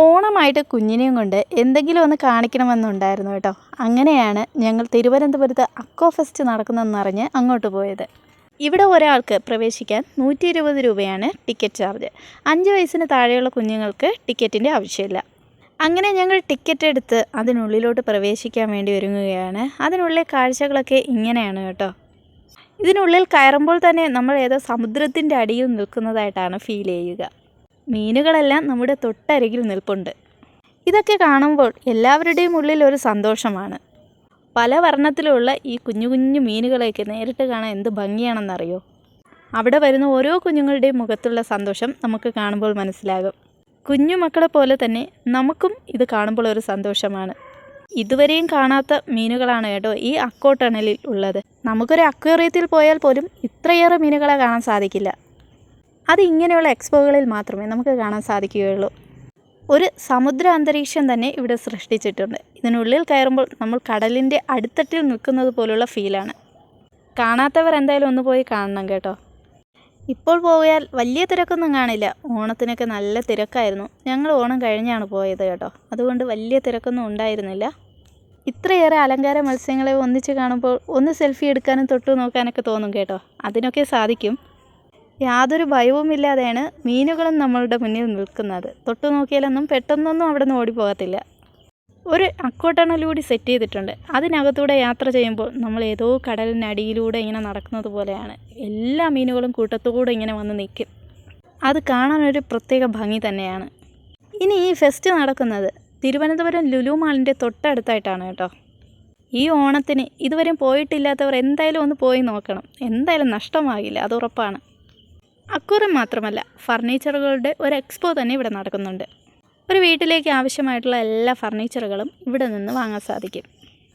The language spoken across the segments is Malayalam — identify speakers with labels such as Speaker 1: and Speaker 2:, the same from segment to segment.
Speaker 1: ഓണമായിട്ട് കുഞ്ഞിനെയും കൊണ്ട് എന്തെങ്കിലും ഒന്ന് കാണിക്കണമെന്നുണ്ടായിരുന്നു കേട്ടോ. അങ്ങനെയാണ് ഞങ്ങൾ തിരുവനന്തപുരത്ത് അക്കോ ഫെസ്റ്റ് നടക്കുന്നതെന്നറിഞ്ഞ് അങ്ങോട്ട് പോയത്. ഇവിടെ ഒരാൾക്ക് പ്രവേശിക്കാൻ നൂറ്റി ഇരുപത് രൂപയാണ് ടിക്കറ്റ് ചാർജ്. അഞ്ച് വയസ്സിന് താഴെയുള്ള കുഞ്ഞുങ്ങൾക്ക് ടിക്കറ്റിന്റെ ആവശ്യമില്ല. അങ്ങനെ ഞങ്ങൾ ടിക്കറ്റ് എടുത്ത് അതിനുള്ളിലോട്ട് പ്രവേശിക്കാൻ വേണ്ടി ഒരുങ്ങുകയാണ്. അതിനുള്ളിലെ കാഴ്ചകളൊക്കെ ഇങ്ങനെയാണ് കേട്ടോ. ഇതിനുള്ളിൽ കയറുമ്പോൾ തന്നെ നമ്മൾ ഏതോ സമുദ്രത്തിന്റെ അടിയിൽ നിൽക്കുന്നതായിട്ടാണ് ഫീൽ ചെയ്യുക. മീനുകളെല്ലാം നമ്മുടെ തൊട്ടരികിൽ നിൽപ്പുണ്ട്. ഇതൊക്കെ കാണുമ്പോൾ എല്ലാവരുടെയും ഉള്ളിൽ ഒരു സന്തോഷമാണ്. പല വർണത്തിലുള്ള ഈ കുഞ്ഞു കുഞ്ഞു മീനുകളെയൊക്കെ നേരിട്ട് കാണാൻ എന്ത് ഭംഗിയാണെന്നറിയോ? അവിടെ വരുന്ന ഓരോ കുഞ്ഞുങ്ങളുടെയും മുഖത്തുള്ള സന്തോഷം നമുക്ക് കാണുമ്പോൾ മനസ്സിലാകും. കുഞ്ഞു മക്കളെ പോലെ തന്നെ നമുക്കും ഇത് കാണുമ്പോൾ ഒരു സന്തോഷമാണ്. ഇതുവരെയും കാണാത്ത മീനുകളാണ് കേട്ടോ ഈ അക്കോ ടണലിൽ ഉള്ളത്. നമുക്കൊരു അക്വേറിയത്തിൽ പോയാൽ പോലും ഇത്രയേറെ മീനുകളെ കാണാൻ സാധിക്കില്ല. അത് ഇങ്ങനെയുള്ള എക്സ്പോകളിൽ മാത്രമേ നമുക്ക് കാണാൻ സാധിക്കുകയുള്ളൂ. ഒരു സമുദ്ര അന്തരീക്ഷം തന്നെ ഇവിടെ സൃഷ്ടിച്ചിട്ടുണ്ട്. ഇതിനുള്ളിൽ കയറുമ്പോൾ നമ്മൾ കടലിന്റെ അടിത്തട്ടിൽ നിൽക്കുന്നത് പോലുള്ള ഫീലാണ് കാണാത്തവർ എന്തായാലും ഒന്ന് പോയി കാണണം കേട്ടോ. ഇപ്പോൾ പോയാൽ വലിയ തിരക്കൊന്നും കാണില്ല. ഓണത്തിനൊക്കെ നല്ല തിരക്കായിരുന്നു. ഞങ്ങൾ ഓണം കഴിഞ്ഞാണ് പോയത് കേട്ടോ. അതുകൊണ്ട് വലിയ തിരക്കൊന്നും ഉണ്ടായിരുന്നില്ല. ഇത്രയേറെ അലങ്കാര മത്സ്യങ്ങളെ ഒന്നിച്ച് കാണുമ്പോൾ ഒന്ന് സെൽഫി എടുക്കാനും തൊട്ടു നോക്കാനൊക്കെ തോന്നും കേട്ടോ. അതിനൊക്കെ സാധിക്കും. യാതൊരു ഭയവുമില്ലാതെയാണ് മീനുകളും നമ്മളുടെ മുന്നിൽ നിൽക്കുന്നത്. തൊട്ടു നോക്കിയാലൊന്നും പെട്ടെന്നൊന്നും അവിടെ നിന്ന് ഓടിപ്പോകത്തില്ല. ഒരു അക്കോട്ടണലൂടി സെറ്റ് ചെയ്തിട്ടുണ്ട്. അതിനകത്തൂടെ യാത്ര ചെയ്യുമ്പോൾ നമ്മൾ ഏതോ കടലിനടിയിലൂടെ ഇങ്ങനെ നടക്കുന്നത് പോലെയാണ്. എല്ലാ മീനുകളും കൂട്ടത്തോടെ ഇങ്ങനെ വന്ന് നിൽക്കും. അത് കാണാനൊരു പ്രത്യേക ഭംഗി തന്നെയാണ്. ഇനി ഈ ഫെസ്റ്റ് നടക്കുന്നത് തിരുവനന്തപുരം ലുലു മാളിന്റെ തൊട്ടടുത്തായിട്ടാണ് കേട്ടോ. ഈ ഓണത്തിന് ഇതുവരെയും പോയിട്ടില്ലാത്തവർ എന്തായാലും ഒന്ന് പോയി നോക്കണം. എന്തായാലും നഷ്ടമാകില്ല അത് ഉറപ്പാണ്. അക്കൂറം മാത്രമല്ല ഫർണിച്ചറുകളുടെ ഒരു എക്സ്പോ തന്നെ ഇവിടെ നടക്കുന്നുണ്ട്. ഒരു വീട്ടിലേക്ക് ആവശ്യമായിട്ടുള്ള എല്ലാ ഫർണിച്ചറുകളും ഇവിടെ നിന്ന് വാങ്ങാൻ സാധിക്കും.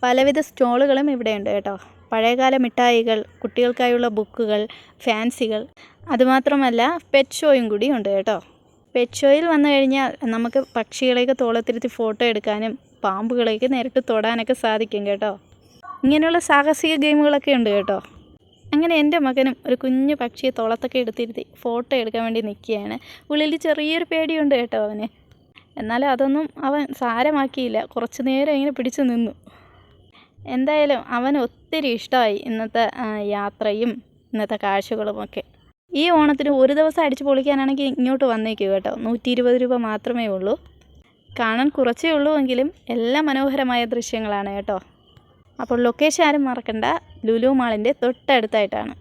Speaker 1: പലവിധ സ്റ്റോളുകളും ഇവിടെയുണ്ട് കേട്ടോ. പഴയകാല മിഠായികൾ കുട്ടികൾക്കായുള്ള ബുക്കുകൾ ഫാൻസികൾ അതുമാത്രമല്ല പെറ്റ് ഷോയും കൂടി ഉണ്ട് കേട്ടോ. പെറ്റ് ഷോയിൽ വന്നു കഴിഞ്ഞാൽ നമുക്ക് പക്ഷികളെയൊക്കെ തോളത്തിരുത്തി ഫോട്ടോ എടുക്കാനും പാമ്പുകളെയൊക്കെ നേരിട്ട് തൊടാനൊക്കെ സാധിക്കും കേട്ടോ. ഇങ്ങനെയുള്ള സാഹസിക ഗെയിമുകളൊക്കെ ഉണ്ട് കേട്ടോ. അങ്ങനെ എന്റെ മകനും ഒരു കുഞ്ഞു പക്ഷിയെ തോളത്തൊക്കെ എടുത്തിരുത്തി ഫോട്ടോ എടുക്കാൻ വേണ്ടി നിൽക്കുകയാണ്. ഉള്ളിൽ ചെറിയൊരു പേടിയുണ്ട് കേട്ടോ അവന്. എന്നാലും അതൊന്നും അവൻ സാരമാക്കിയില്ല. കുറച്ച് നേരം ഇങ്ങനെ പിടിച്ചു നിന്നു. എന്തായാലും അവന് ഒത്തിരി ഇഷ്ടമായി ഇന്നത്തെ യാത്രയും ഇന്നത്തെ കാഴ്ചകളുമൊക്കെ. ഈ ഓണത്തിന് ഒരു ദിവസം അടിച്ചു പൊളിക്കാനാണെങ്കിൽ ഇങ്ങോട്ട് വന്നേക്കും കേട്ടോ. നൂറ്റി ഇരുപത് രൂപ മാത്രമേ ഉള്ളൂ. കാണാൻ കുറച്ചേ ഉള്ളൂ എങ്കിലും എല്ലാം മനോഹരമായ ദൃശ്യങ്ങളാണ് കേട്ടോ. അപ്പോൾ ലൊക്കേഷൻ ആരും മറക്കണ്ട. ലുലു മാളിന്റെ തൊട്ടടുത്തായിട്ടാണ്.